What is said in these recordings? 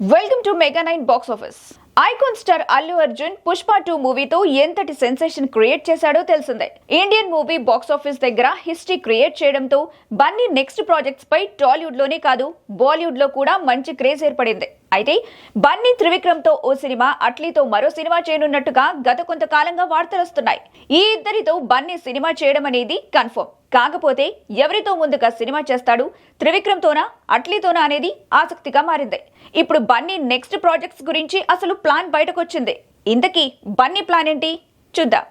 Welcome to mega nine box office icon star Allu Arjun Pushpa two మూవీతో ఎంతటి sensation create చేశాడో తెలిసిందే. Indian movie box office దగ్గర history create చేయడంతో Bunny next projects పై టాలీవుడ్లోనే కాదు బాలీవుడ్లో కూడా మంచి క్రేజ్ ఏర్పడింది. అయితే బన్నీ త్రివిక్రమ్తో ఓ సినిమా అట్లీతో మరో సినిమా చేయనున్నట్టుగా గత కొంతకాలంగా వార్తలు వస్తున్నాయి. ఈ ఇద్దరితో బన్నీ సినిమా చేయడం అనేది కన్ఫర్మ్ కాకపోతే ఎవరితో ముందుగా సినిమా చేస్తాడు? త్రివిక్రమ్తోనా? అట్లీతోనా అనేది ఆసక్తిగా మారింది. ఇప్పుడు బన్నీ నెక్స్ట్ ప్రాజెక్ట్స్ గురించి అసలు ప్లాన్ బయటకొచ్చింది. ఇంతకీ బన్నీ ప్లాన్ ఏంటి? చూద్దాం.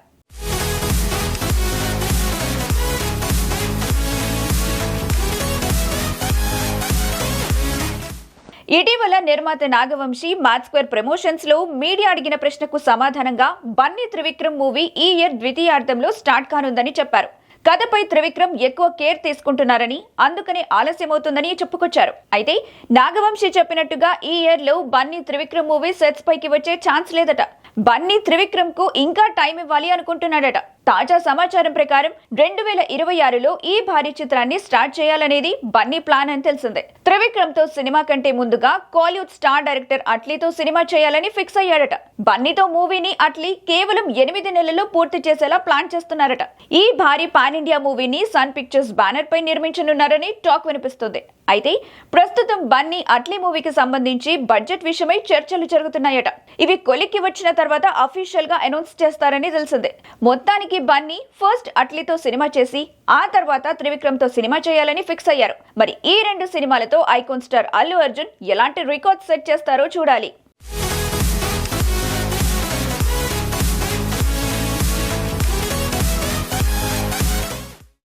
ఇటీవల నిర్మాత నాగవంశి మ్యాథ్ స్క్వేర్ ప్రమోషన్స్లో మీడియా అడిగిన ప్రశ్నకు సమాధానంగా బన్నీ త్రివిక్రమ్ మూవీ ఈ ఇయర్ ద్వితీయార్థంలో స్టార్ట్ కానుందని చెప్పారు. కథపై త్రివిక్రమ్ ఎక్కువ కేర్ తీసుకుంటున్నారని అందుకనే ఆలస్యమవుతుందని చెప్పుకొచ్చారు. అయితే నాగవంశి చెప్పినట్టుగా ఈ ఇయర్లో బన్నీ త్రివిక్రమ్ మూవీ సెట్స్ పైకి వచ్చే ఛాన్స్ లేదట. బన్నీ త్రివిక్రమ్కు ఇంకా టైం ఇవ్వాలి అనుకుంటున్నాడట. తాజా సమాచారం ప్రకారం రెండు వేల ఇరవై ఆరులో ఈ భారీ చిత్రాన్ని స్టార్ట్ చేయాలనేది బన్నీ ప్లాన్ అని తెలిసిందే. త్రివిక్రమ్తో సినిమా కంటే ముందుగా కాలీవుడ్ స్టార్ డైరెక్టర్ అట్లీతో సినిమా చేయాలని ఫిక్స్ అయ్యాడట. బన్నీతో మూవీని అట్లీ కేవలం ఎనిమిది నెలల్లో పూర్తి చేసేలా ప్లాన్ చేస్తున్నారట. ఈ భారీ పాన్ ఇండియా మూవీని సన్ పిక్చర్స్ బ్యానర్ పై నిర్మించనున్నారని టాక్ వినిపిస్తుంది. అయితే ప్రస్తుతం బన్నీ అట్లీ మూవీకి సంబంధించి బడ్జెట్ విషయమై చర్చలు జరుగుతున్నాయట. ఇవి కొలిక్కి వచ్చిన తర్వాత అఫీషియల్గా అనౌన్స్ చేస్తారని తెలిసిందే. మొత్తానికి బన్నీ ఫస్ట్ అట్లీతో సినిమా చేసి ఆ తర్వాత త్రివిక్రమ్తో సినిమా చేయాలని ఫిక్స్ అయ్యారు. మరి ఈ రెండు సినిమాలతో ఐకాన్ స్టార్ అల్లు అర్జున్ ఎలాంటి రికార్డ్ సెట్ చేస్తారో చూడాలి.